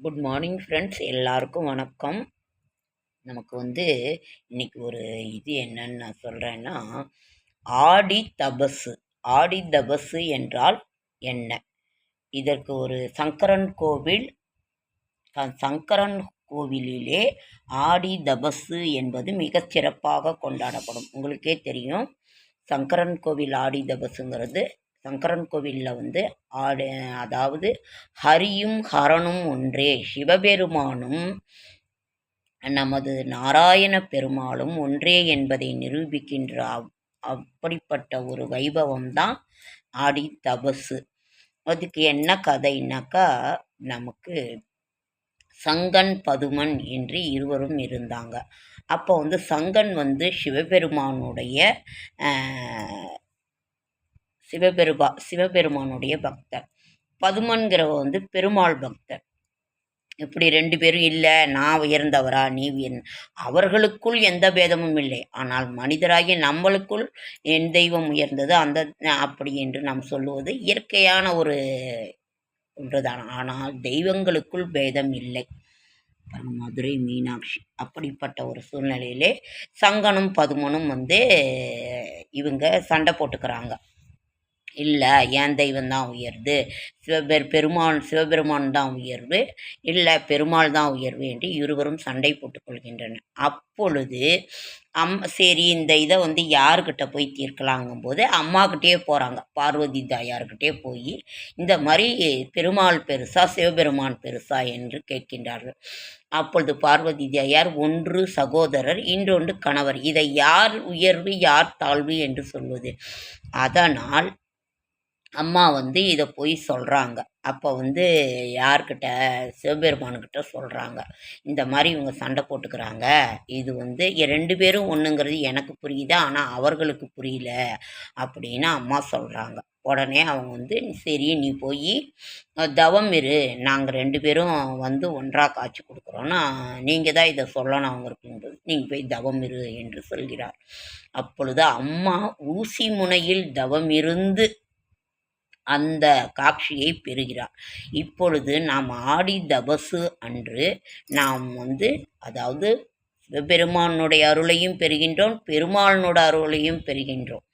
Good morning friends எல்லாருக்கும் வணக்கம். நமக்கு வந்து இன்னைக்கு ஒரு இது என்னன்னு நான் சொல்கிறேன்னா ஆடி தபசு. ஆடி தபசு என்றால் என்ன? இதற்கு ஒரு சங்கரன் கோவில் சங்கரன் கோவிலிலே ஆடி தபசு என்பது மிகச் சிறப்பாக கொண்டாடப்படும். உங்களுக்கே தெரியும் சங்கரன் கோவில் ஆடி தபசுங்கிறது சங்கரன் கோவிலில் வந்து ஆடு அதாவது ஹரியும் ஹரனும் ஒன்றே சிவபெருமானும் நமது நாராயண பெருமாளும் ஒன்றே என்பதை நிரூபிக்கின்ற அவ்- அப்படிப்பட்ட ஒரு வைபவம் தான் ஆடி தபசு. அதுக்கு என்ன கதைனாக்கா நமக்கு சங்கன் பதுமன் என்று இருவரும் இருந்தாங்க. அப்போ வந்து சங்கன் வந்து சிவபெருமானுடைய சிவபெருபா சிவபெருமானுடைய பக்தர். பதுமன்கிறவ வந்து பெருமாள் பக்தர். இப்படி ரெண்டு பேரும் இல்லை நான் உயர்ந்தவரா நீ உயர்ந்த அவர்களுக்குள் எந்த பேதமும் இல்லை. ஆனால் மனிதராகிய நம்மளுக்குள் என் தெய்வம் உயர்ந்தது அந்த அப்படி என்று நாம் சொல்லுவது இயற்கையான ஒரு ஒன்றுதான். ஆனால் தெய்வங்களுக்குள் பேதம் இல்லை. மதுரை மீனாட்சி அப்படிப்பட்ட ஒரு சூழ்நிலையிலே சங்கனும் பதுமனும் வந்து இவங்க சண்டை போட்டுக்கிறாங்க. இல்லை என் தெய்வம் தான் உயர்வு. சிவபெரு பெருமான் சிவபெருமான் தான் உயர்வு. இல்லை பெருமாள் தான் உயர்வு என்று இருவரும் சண்டை போட்டுக்கொள்கின்றனர் அப்பொழுது அம் சரி இந்த இதை வந்து யாருக்கிட்ட போய் தீர்க்கலாங்கும்போது அம்மாக்கிட்டே போகிறாங்க பார்வதி தாயார்கிட்டே போய் இந்த மாதிரி பெருமாள் பெருசா சிவபெருமான் பெருசா என்று கேட்கின்றார்கள். அப்பொழுது பார்வதி தாயார் ஒன்று சகோதரர் இன்னொன்று கணவர். இதை யார் உயர்வு யார் தாழ்வு என்று சொல்வது? அதனால் அம்மா வந்து இதை போய் சொல்கிறாங்க அப்போ வந்து யார்கிட்ட? சிவபெருமானுக்கிட்ட சொல்கிறாங்க இந்த மாதிரி இவங்க சண்டை போட்டுக்கிறாங்க. இது வந்து ரெண்டு பேரும் ஒன்றுங்கிறது எனக்கு புரியுது. ஆனால் அவர்களுக்கு புரியல அப்படின்னு அம்மா சொல்கிறாங்க உடனே அவங்க வந்து சரி நீ போய் தவம் இரு. நாங்கள் ரெண்டு பேரும் வந்து ஒன்றாக காய்ச்சி கொடுக்குறோன்னா நீங்கள் தான் இதை சொல்லணும் அவங்களுக்கு. நீங்கள் போய் தவம் இரு என்று சொல்கிறார். அப்பொழுது அம்மா ஊசி முனையில் தவம் இருந்து அந்த காட்சியை பெறுகிறார். இப்பொழுது நாம் ஆடி தபசு அன்று நாம் வந்து அதாவது சிவபெருமானுடைய அருளையும் பெறுகின்றோம் பெருமாளினோட அருளையும் பெறுகின்றோம்.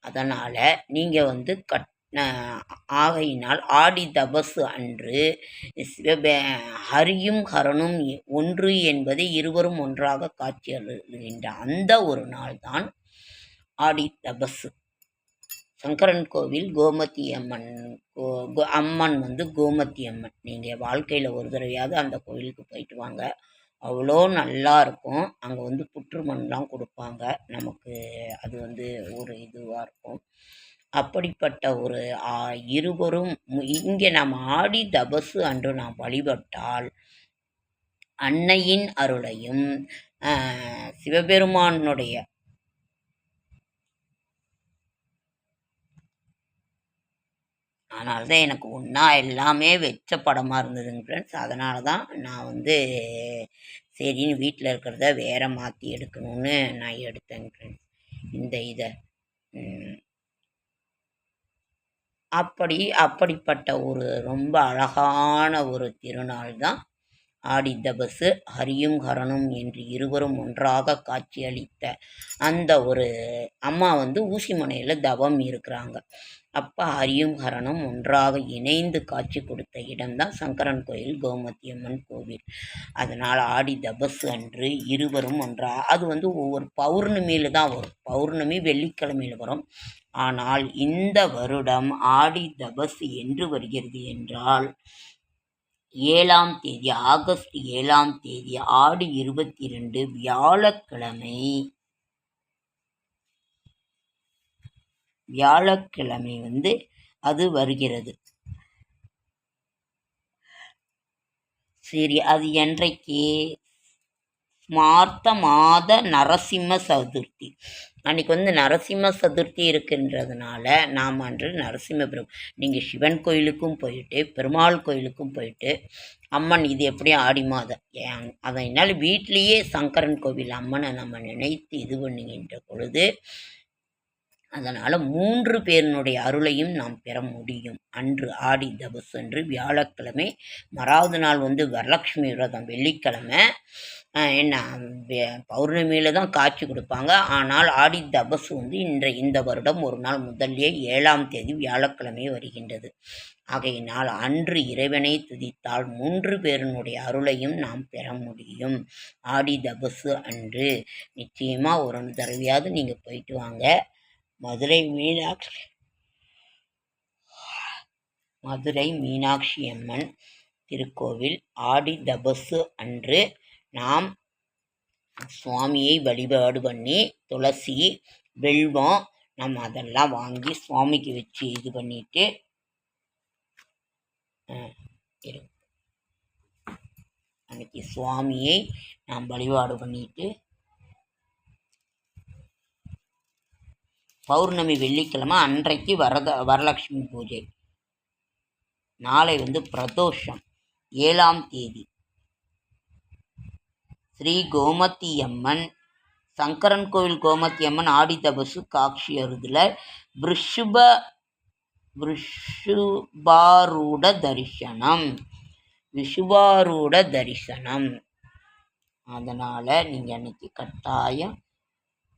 அதனால் நீங்கள் வந்து கட் ஆகையினால் ஆடி தபசு அன்று ஹரியும் ஹரனும் எ- ஒன்று என்பதை இருவரும் ஒன்றாக காட்சி அந்த ஒரு நாள் தான் ஆடி தபசு. சங்கரன் கோவில் கோமதி அம்மன் கோ கோ- அம்மன் வந்து கோமதி அம்மன் நீங்கள் வாழ்க்கையில் ஒரு தடவையாவது அந்த கோவிலுக்கு போயிட்டு வாங்க. அவ்வளோ நல்லா இருக்கும். அங்கே வந்து புற்றுமண்லாம் கொடுப்பாங்க. நமக்கு அது வந்து ஒரு இதுவாக இருக்கும். அப்படிப்பட்ட ஒரு ஆ, இருவரும் இங்கே நாம் ஆடி தபசு அன்று நாம் வழிபட்டால் அன்னையின் அருளையும் சிவபெருமானுடைய அதனால தான் எனக்கு ஒன்றா எல்லாமே வெச்ச படமாக இருந்ததுங்க ஃப்ரெண்ட்ஸ் அதனால தான் நான் வந்து சரின்னு வீட்டில் இருக்கிறத வேற மாற்றி எடுக்கணும்னு நான் எடுத்தேங்க ஃப்ரெண்ட்ஸ் இந்த இதை. அப்படி அப்படிப்பட்ட ஒரு ரொம்ப அழகான ஒரு திருநாள் தான் ஆடித்தபசு ஹரியும் ஹரனும் என்று இருவரும் ஒன்றாக காட்சியளித்த அந்த ஒரு அம்மா வந்து ஊசிமனையில் தவம் இருக்கிறாங்க. அப்போ ஹரியும் ஹரனும் ஒன்றாக இணைந்து காட்சி கொடுத்த இடம்தான் சங்கரன் கோயில் கோமதி அம்மன் கோவில். அதனால் ஆடி தபசு அன்று இருவரும் ஒன்றா அது வந்து ஒவ்வொரு பௌர்ணமியில் தான் வரும். பௌர்ணமி வெள்ளிக்கிழமையில் வரும். ஆனால் இந்த வருடம் ஆடி தபசு என்று வருகிறது என்றால் ஏழாம் தேதி ஆகஸ்ட் ஏழாம் தேதி ஆடு இருபத்தி ரெண்டு வியாழக்கிழமை. வியாழக்கிழமை வந்து அது வருகிறது. சரி அது என்றைக்கு? மார்த்த மாத நரசிம்ம சதுர்த்தி. அன்னைக்கு வந்து நரசிம்ம சதுர்த்தி இருக்கின்றதுனால நாம் அன்று நரசிம்ம பெரும் நீங்கள் சிவன் கோயிலுக்கும் போயிட்டு பெருமாள் கோயிலுக்கும் போயிட்டு அம்மன் இது எப்படி ஆடி மாதம். ஏன் அதனால் வீட்டிலேயே சங்கரன் கோவில் அம்மனை நம்ம நினைத்து இது பண்ணுகின்ற பொழுது அதனால் மூன்று பேரினுடைய அருளையும் நாம் பெற முடியும். அன்று ஆடி தபசு அன்று வியாழக்கிழமை மறாவது நாள் வந்து வரலட்சுமி விரதம் வெள்ளிக்கிழமை என்ன பௌர்ணமியில் தான் காட்சி கொடுப்பாங்க. ஆனால் ஆடி தபசு வந்து இன்றை இந்த வருடம் ஒரு நாள் முதல்லே ஏழாம் தேதி வியாழக்கிழமை வருகின்றது. ஆகையினால் அன்று இறைவனை துதித்தால் மூன்று பேரினுடைய அருளையும் நாம் பெற முடியும். ஆடி தபசு அன்று நிச்சயமாக ஒரு தடவையாவது நீங்கள் போயிட்டு வாங்க. மதுரை மீனாட்சி மதுரை மீனாட்சி அம்மன் திருக்கோவில் ஆடி தபசு அன்று நாம் சுவாமியை வழிபாடு பண்ணி துளசி வெல்வம் நம்ம அதெல்லாம் வாங்கி சுவாமிக்கு வச்சு இது பண்ணிட்டு அன்னைக்கு சுவாமியை நாம் வழிபாடு பண்ணிட்டு பௌர்ணமி வெள்ளிக்கிழமை அன்றைக்கு வரத வரலட்சுமி பூஜை. நாளை வந்து பிரதோஷம் ஏழாம் தேதி. ஸ்ரீ கோமதி அம்மன் சங்கரன் கோவில் கோமதி அம்மன் ஆடி தபசு காட்சி அருதில் விருஷுப விஷுபாரூட தரிசனம். விஷுபாரூட தரிசனம். அதனால் நீங்கள் அன்னைக்கு கட்டாயம்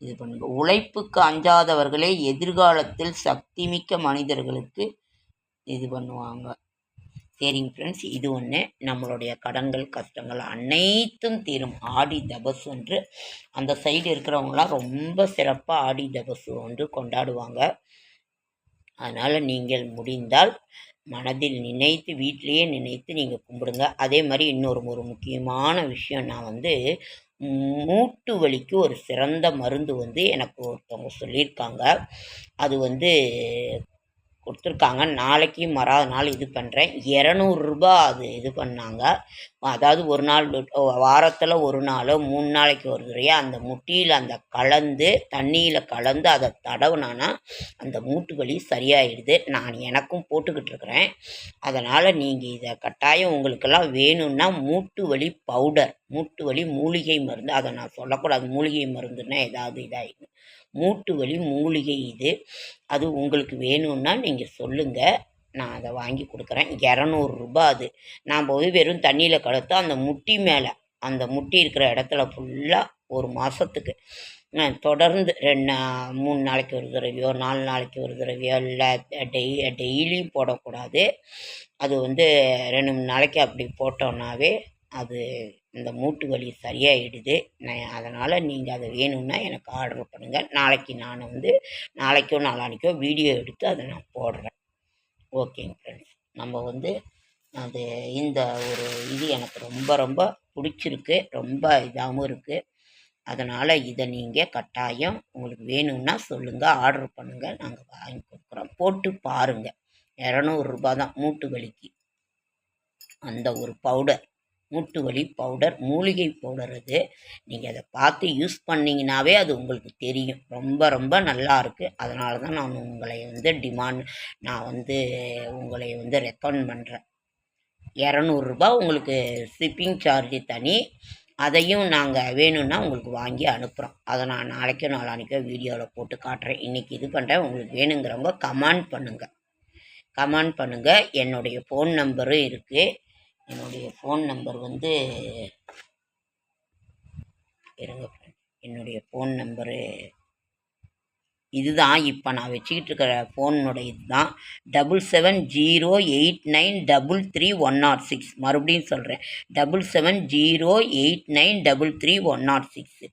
இது பண்ணுங்க. உழைப்புக்கு அஞ்சாதவர்களே எதிர்காலத்தில் சக்திமிக்க மனிதர்களுக்கு இது பண்ணுவாங்க. சரிங்க ஃப்ரெண்ட்ஸ் இது ஒன்று நம்மளுடைய கடன்கள் கஷ்டங்கள் அனைத்தும் தீரும். ஆடி தபசு என்று அந்த சைடு இருக்கிறவங்களாம் ரொம்ப சிறப்பாக ஆடி தபசு ஒன்று கொண்டாடுவாங்க. அதனால் நீங்கள் முடிந்தால் மனதில் நினைத்து வீட்டிலையே நினைத்து நீங்கள் கும்பிடுங்க. அதே மாதிரி இன்னொரு ஒரு முக்கியமான விஷயம். நான் வந்து மூட்டு வலிக்கு ஒரு சிறந்த மருந்து வந்து எனக்கு ஒருத்தவங்க சொல்லியிருக்காங்க. அது வந்து கொடுத்துருக்காங்க. நாளைக்கு மறாத நாள் இது பண்ணுறேன் இரநூறுபா அது இது பண்ணாங்க. அதாவது ஒரு நாள் வாரத்தில் ஒரு நாளோ மூணு நாளைக்கு ஒரு தடவையா அந்த முட்டியில் அந்த கலந்து தண்ணியில் கலந்து அதை தடவுனானா அந்த மூட்டு வலி சரியாயிடுது. நான் எனக்கும் போட்டுக்கிட்டு இருக்கிறேன். அதனால் நீங்கள் இதை கட்டாயம் உங்களுக்கெல்லாம் வேணும்னா மூட்டு வலி பவுடர் மூட்டு வலி மூலிகை மருந்து அதை நான் சொல்லக்கூடாது. மூலிகை மருந்துன்னா ஏதாவது இதாகிடும் மூட்டு வலி மூலிகை இது. அது உங்களுக்கு வேணும்னா நீங்கள் சொல்லுங்கள் நான் அதை வாங்கி கொடுக்குறேன். இரநூறுபா அது. நான் போய் வெறும் தண்ணியில் கலத்து அந்த முட்டி மேலே அந்த முட்டி இருக்கிற இடத்துல ஃபுல்லாக ஒரு மாதத்துக்கு தொடர்ந்து ரெண்டு நா- மூணு நாளைக்கு ஒரு தடவையோ நாலு நாளைக்கு ஒரு தடவையோ இல்லை டெய் டெய்லியும் போடக்கூடாது. அது வந்து ரெண்டு மூணு நாளைக்கு அப்படி போட்டோன்னாவே அது இந்த மூட்டு வலி சரியாயிடுது. நான் அதனால் நீங்கள் அதை வேணும்னா எனக்கு ஆர்டர் பண்ணுங்கள் நாளைக்கு நான் வந்து நாளைக்கோ நாளான்னைக்கோ வீடியோ எடுத்து அதை நான் போடுறேன். ஓகேங்க ஃப்ரெண்ட்ஸ் நம்ம வந்து அது இந்த ஒரு இது எனக்கு ரொம்ப ரொம்ப பிடிச்சிருக்கு. ரொம்ப இதாகவும் இருக்குது அதனால் இதை நீங்கள் கட்டாயம் உங்களுக்கு வேணும்னா சொல்லுங்கள் ஆர்டர் பண்ணுங்கள் நாங்கள் வாங்கி கொடுக்குறோம். போட்டு பாருங்கள் இரநூறுபா தான் மூட்டு வலிக்கு. அந்த ஒரு பவுடர். மூட்டு வலி பவுடர் மூலிகை பவுடர் அது. நீங்கள் அதை பார்த்து யூஸ் பண்ணிங்கனாவே அது உங்களுக்கு தெரியும். ரொம்ப ரொம்ப நல்லா இருக்குது அதனால தான் நான் உங்களை வந்து டிமாண்ட் நான் வந்து உங்களை வந்து ரெக்கமெண்ட் பண்ணுறேன் இரநூறுபா உங்களுக்கு ஷிப்பிங் சார்ஜ் தனி. அதையும் நாங்கள் வேணும்னா உங்களுக்கு வாங்கி அனுப்புகிறோம் அதை நான் நாளைக்கோ நாளான்னைக்கோ வீடியோவில் போட்டு காட்டுறேன். இன்றைக்கி இது பண்ணுறேன் உங்களுக்கு வேணுங்கிறவங்க கமெண்ட் பண்ணுங்கள் கமெண்ட் பண்ணுங்கள் என்னுடைய ஃபோன் நம்பரும் இருக்குது என்னுடைய ஃபோன் நம்பர் வந்து இருங்க என்னுடைய ஃபோன் நம்பரு இதுதான். இப்போ நான் வச்சுக்கிட்டு இருக்கிற ஃபோனுடைய இதுதான். Double seven zero eight nine double three one nought six மறுபடியும் சொல்கிறேன் double seven zero eight nine double three one nought six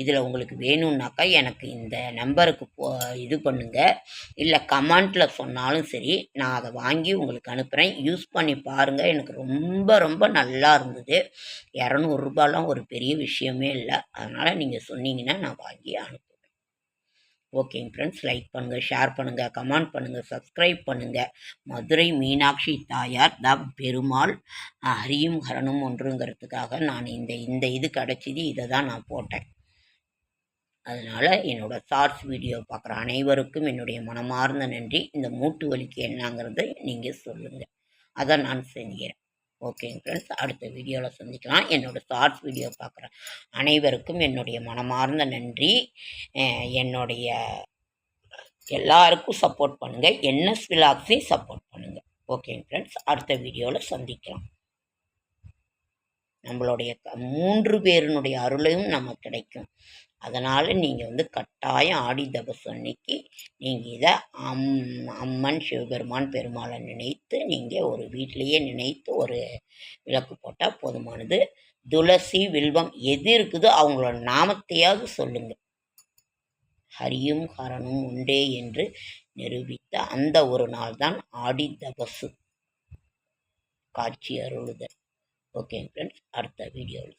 இதில் உங்களுக்கு வேணும்னாக்கா எனக்கு இந்த நம்பருக்கு போ இது பண்ணுங்கள் இல்லை கமெண்ட்டில் சொன்னாலும் சரி நான் அதை வாங்கி உங்களுக்கு அனுப்புகிறேன் யூஸ் பண்ணி பாருங்கள் எனக்கு ரொம்ப ரொம்ப நல்லா இருந்தது. இரநூறுபாலாம் ஒரு பெரிய விஷயமே இல்லை. அதனால் நீங்கள் சொன்னீங்கன்னா நான் வாங்கி அனுப்புகிறேன் ஓகேங்க ஃப்ரெண்ட்ஸ் லைக் பண்ணுங்கள் ஷேர் பண்ணுங்கள் கமெண்ட் பண்ணுங்கள் சப்ஸ்கிரைப் பண்ணுங்கள் மதுரை மீனாட்சி தாயார் த பெருமாள் அரியும் ஹரியும் ஹரனும் ஒன்றுங்கிறதுக்காக நான் இந்த இந்த இது கிடச்சிது இதை தான் நான் போட்டேன். அதனால் என்னோடய ஷார்ட்ஸ் வீடியோ பார்க்குற அனைவருக்கும் என்னுடைய மனமார்ந்த நன்றி. இந்த மூட்டு வலிக்கு என்னங்கிறத நீங்கள் சொல்லுங்கள் அதை நான் செஞ்சுக்கிறேன் ஓகேங்க ஃப்ரெண்ட்ஸ் அடுத்த வீடியோவில் சந்திக்கலாம். என்னோடய ஷார்ட்ஸ் வீடியோ பார்க்குற அனைவருக்கும் என்னுடைய மனமார்ந்த நன்றி. என்னுடைய எல்லாருக்கும் சப்போர்ட் பண்ணுங்கள் என்எஸ் விலாக்ஸையும் சப்போர்ட் பண்ணுங்கள் ஓகேங்க ஃப்ரெண்ட்ஸ் அடுத்த வீடியோவில் சந்திக்கலாம். நம்மளுடைய க- மூன்று பேரினுடைய அருளையும் நமக்கு கிடைக்கும். அதனால் நீங்கள் வந்து கட்டாயம் ஆடி தபசு அன்னைக்கு நீங்கள் இதை அம் அம்மன் சிவபெருமான் பெருமாளை நினைத்து நீங்கள் ஒரு வீட்டிலையே நினைத்து ஒரு விளக்கு போட்டால் போதுமானது. துளசி வில்வம் எது இருக்குதோ அவங்களோட நாமத்தையாவது சொல்லுங்கள் ஹரியும் ஹரனும் உண்டே என்று நிரூபித்த அந்த ஒரு நாள் தான் ஆடி தபசு. காட்சி அருளுதல். ஓகே ஃப்ரெண்ட்ஸ் அடுத்த வீடியோவில்